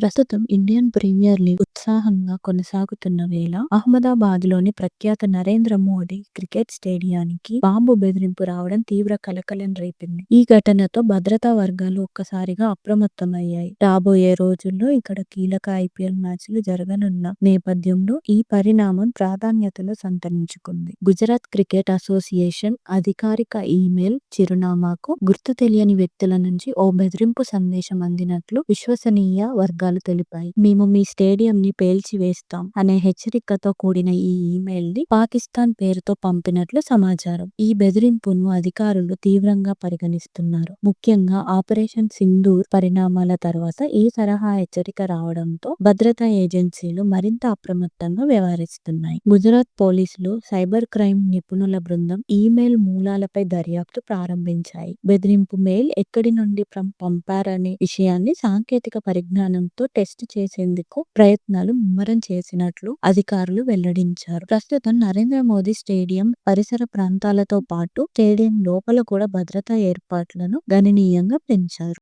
ప్రస్తుతం Indian premier league ఉత్సాహంగా కొనసాగుతున్న వేళ అహ్మదాబాద్‌లోని ప్రఖ్యాత నరేంద్ర మోడీ క్రికెట్ స్టేడియానికి బాంబు బెదిరింపు రావడం తీవ్ర కలకలం రేపింది. ఈ ఘటనతో భద్రతా వర్గాలు ఒక్కసారిగా అప్రమత్తమయ్యాయి. రాబోయే రోజుల్లో ఇక్కడ కీలక ఐపీఎల్ మ్యాచ్లు జరగనున్న నేపథ్యంలో ఈ పరిణామం ప్రాధాన్యతలో సంతరించుకుంది. గుజరాత్ క్రికెట్ అసోసియేషన్ అధికారిక ఈమెయిల్ చిరునామాకు గుర్తు తెలియని వ్యక్తుల నుంచి ఓ బెదిరింపు సందేశం అందినట్లు విశ్వసనీయ వర్గాలు తెలిపాయి. మేము మీ స్టేడియంని పేల్చివేస్తాం అనే హెచ్చరికతో కూడిన ఈ ఇమెయిల్ని పాకిస్తాన్ పేరుతో పంపినట్లు సమాచారం. ఈ బెదిరింపును అధికారులు తీవ్రంగా పరిగణిస్తున్నారు. ముఖ్యంగా ఆపరేషన్ సింధూర్ పరిణామాల తర్వాత ఈ తరహా హెచ్చరిక రావడంతో భద్రతా ఏజెన్సీలు మరింత అప్రమత్తంగా వ్యవహరిస్తున్నాయి. గుజరాత్ పోలీసులు, సైబర్ క్రైమ్ నిపుణుల బృందం ఈమెయిల్ మూలాలపై దర్యాప్తు ప్రారంభించాయి. బెదిరింపు మెయిల్ ఎక్కడి నుండి పంపారనే విషయాన్ని సాంకేతిక పరిజ్ఞానంతో టెస్ట్ చేసేందుకు ప్రయత్నాలు ముమ్మరం చేసినట్లు అధికారులు వెల్లడించారు. ప్రస్తుతం నరేంద్ర మోదీ స్టేడియం పరిసర ప్రాంతాలతో పాటు స్టేడియం లోపల కూడా భద్రతా ఏర్పాట్లను గణనీయంగా పెంచారు.